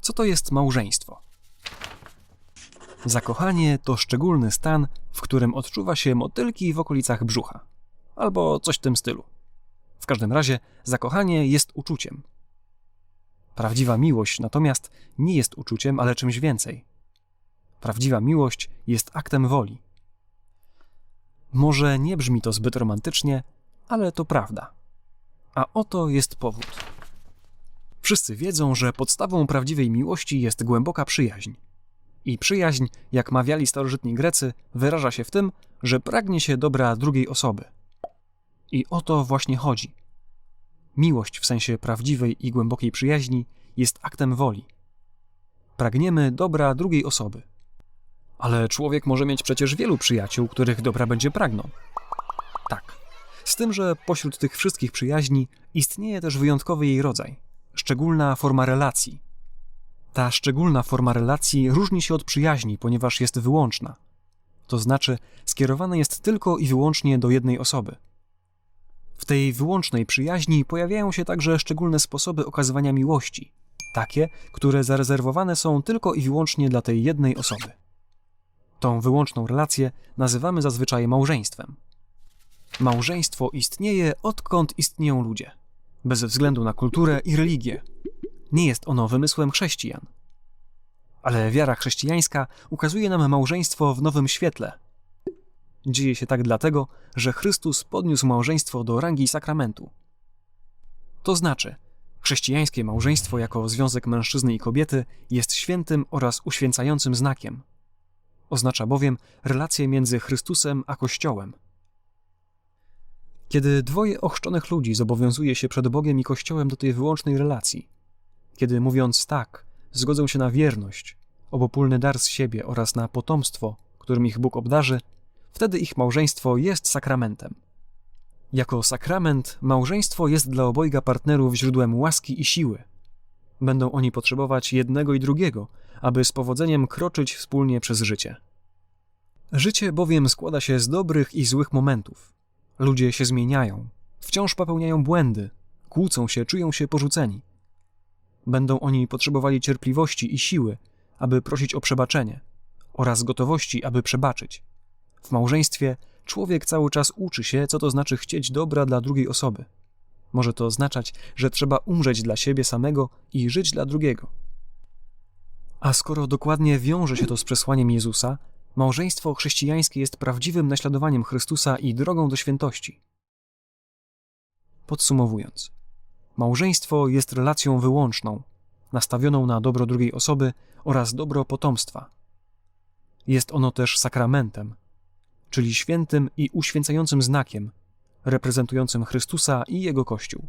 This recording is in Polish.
Co to jest małżeństwo? Zakochanie to szczególny stan, w którym odczuwa się motylki w okolicach brzucha, albo coś w tym stylu. W każdym razie zakochanie jest uczuciem. Prawdziwa miłość natomiast nie jest uczuciem, ale czymś więcej. Prawdziwa miłość jest aktem woli. Może nie brzmi to zbyt romantycznie, ale to prawda. A oto jest powód. Wszyscy wiedzą, że podstawą prawdziwej miłości jest głęboka przyjaźń. I przyjaźń, jak mawiali starożytni Grecy, wyraża się w tym, że pragnie się dobra drugiej osoby. I o to właśnie chodzi. Miłość w sensie prawdziwej i głębokiej przyjaźni jest aktem woli. Pragniemy dobra drugiej osoby. Ale człowiek może mieć przecież wielu przyjaciół, których dobra będzie pragnął. Tak. Z tym, że pośród tych wszystkich przyjaźni istnieje też wyjątkowy jej rodzaj szczególna forma relacji. Ta szczególna forma relacji różni się od przyjaźni, ponieważ jest wyłączna. To znaczy, skierowana jest tylko i wyłącznie do jednej osoby. W tej wyłącznej przyjaźni pojawiają się także szczególne sposoby okazywania miłości, takie, które zarezerwowane są tylko i wyłącznie dla tej jednej osoby. Tą wyłączną relację nazywamy zazwyczaj małżeństwem. Małżeństwo istnieje odkąd istnieją ludzie bez względu na kulturę i religię. Nie jest ono wymysłem chrześcijan. Ale wiara chrześcijańska ukazuje nam małżeństwo w nowym świetle. Dzieje się tak dlatego, że Chrystus podniósł małżeństwo do rangi sakramentu. To znaczy, chrześcijańskie małżeństwo jako związek mężczyzny i kobiety jest świętym oraz uświęcającym znakiem. Oznacza bowiem relację między Chrystusem a Kościołem – kiedy dwoje ochrzczonych ludzi zobowiązuje się przed Bogiem i Kościołem do tej wyłącznej relacji, kiedy mówiąc tak, zgodzą się na wierność, obopólny dar z siebie oraz na potomstwo, którym ich Bóg obdarzy, wtedy ich małżeństwo jest sakramentem. Jako sakrament małżeństwo jest dla obojga partnerów źródłem łaski i siły. Będą oni potrzebować jednego i drugiego, aby z powodzeniem kroczyć wspólnie przez życie. Życie bowiem składa się z dobrych i złych momentów, Ludzie się zmieniają, wciąż popełniają błędy, kłócą się, czują się porzuceni. Będą oni potrzebowali cierpliwości i siły, aby prosić o przebaczenie, oraz gotowości, aby przebaczyć. W małżeństwie człowiek cały czas uczy się, co to znaczy chcieć dobra dla drugiej osoby. Może to oznaczać, że trzeba umrzeć dla siebie samego i żyć dla drugiego. A skoro dokładnie wiąże się to z przesłaniem Jezusa, Małżeństwo chrześcijańskie jest prawdziwym naśladowaniem Chrystusa i drogą do świętości. Podsumowując, małżeństwo jest relacją wyłączną, nastawioną na dobro drugiej osoby oraz dobro potomstwa. Jest ono też sakramentem, czyli świętym i uświęcającym znakiem, reprezentującym Chrystusa i Jego Kościół.